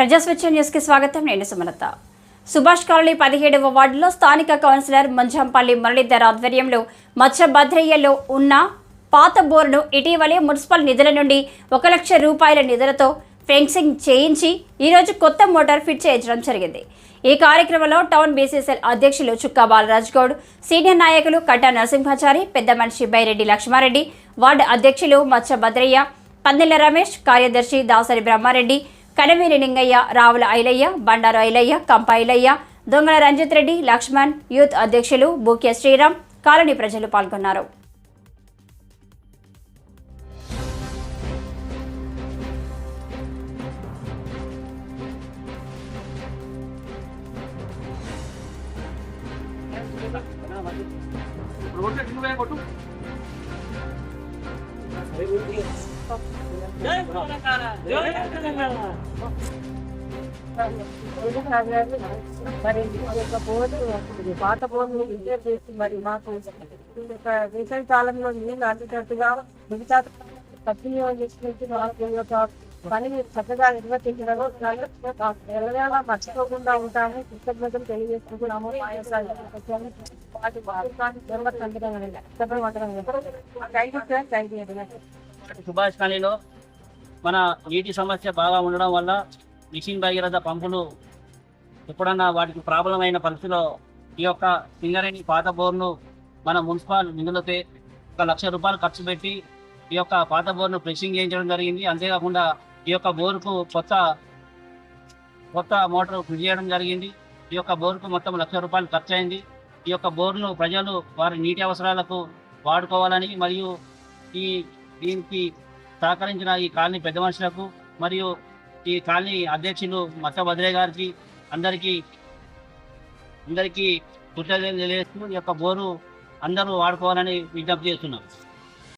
ప్రజాస్వచ్ఛ న్యూస్కి స్వాగతం. నేను సుమలత. సుభాష్ కాలనీ పదిహేడవ వార్డులో స్థానిక కౌన్సిలర్ మంజంపల్లి మురళీధర్ ఆధ్వర్యంలో మత్స్య భద్రయ్యలో ఉన్న పాత బోర్ను ఇటీవలే మున్సిపల్ నిధుల నుండి ఒక లక్ష రూపాయల నిధులతో ఫెన్సింగ్ చేయించి ఈరోజు కొత్త మోటార్ ఫిట్ చేయించడం జరిగింది. ఈ కార్యక్రమంలో టౌన్ బీసీసీఎల్ అధ్యక్షులు చుక్కా బాలరాజ్ గౌడ్ సీనియర్ నాయకులు కట్టా నరసింహాచారి పెద్ద మనిషి బైరెడ్డి లక్ష్మారెడ్డి వార్డు అధ్యక్షులు మత్స్య భద్రయ్య పందెల రమేష్ కార్యదర్శి దాసరి బ్రహ్మారెడ్డి కనవేలి లింగయ్య రావుల ఐలయ్య బండారు ఐలయ్య కంప ఐలయ్య దొంగల రంజిత్ రెడ్డి లక్ష్మణ్ యూత్ అధ్యక్షులు బూక్య శ్రీరామ్ కాలనీ ప్రజలు పాల్గొన్నారు. మరి ఈ యొక్క బోర్డు ఇది పాత బోర్డు రిపేర్ చేసి మరి మాకు ఈ యొక్క వేసవి కాలంలో నీళ్ళు అందేటట్టుగా మిగతా సద్వినియోగం చేసుకుంటూ మాకు ఈ యొక్క పని చక్కగా నిర్వర్తించడం ఎల్లవేళ మర్చిపోకుండా ఉంటాము కృతజ్ఞతలు తెలియజేసుకుంటున్నాము మా యొక్క వాటి భాగస్వామి నిర్వర్తించడం అనేది చెప్పడం thank you sir thank you Subhash కాలనీలో మన నీటి సమస్య బాగా ఉండడం వల్ల మిషన్ భగీరథ పంపులు ఎప్పుడన్నా వాటికి ప్రాబ్లం అయిన పరిస్థితిలో ఈ యొక్క సింగరేణి పాత బోర్ను మన మున్సిపల్ నిధులతో ఒక లక్ష రూపాయలు ఖర్చు పెట్టి ఈ యొక్క పాత బోర్ను ఫ్రెషింగ్ చేయించడం జరిగింది. అంతేకాకుండా ఈ యొక్క బోరుకు కొత్త కొత్త మోటార్ ఫిట్ చేయడం జరిగింది. ఈ యొక్క బోరుకు మొత్తం లక్ష రూపాయలు ఖర్చు అయింది. ఈ యొక్క బోర్ను ప్రజలు వారి నీటి అవసరాలకు వాడుకోవాలని మరియు ఈ దీనికి సహకరించిన ఈ కాలనీ పెద్ద మనుషులకు మరియు ఈ కాలనీ అధ్యక్షులు మత్త భద్రే గారికి అందరికీ అందరికీ కృతజ్ఞతలు తెలియజేస్తూ ఈ యొక్క బోరు అందరూ వాడుకోవాలని విజ్ఞప్తి చేస్తున్నాం.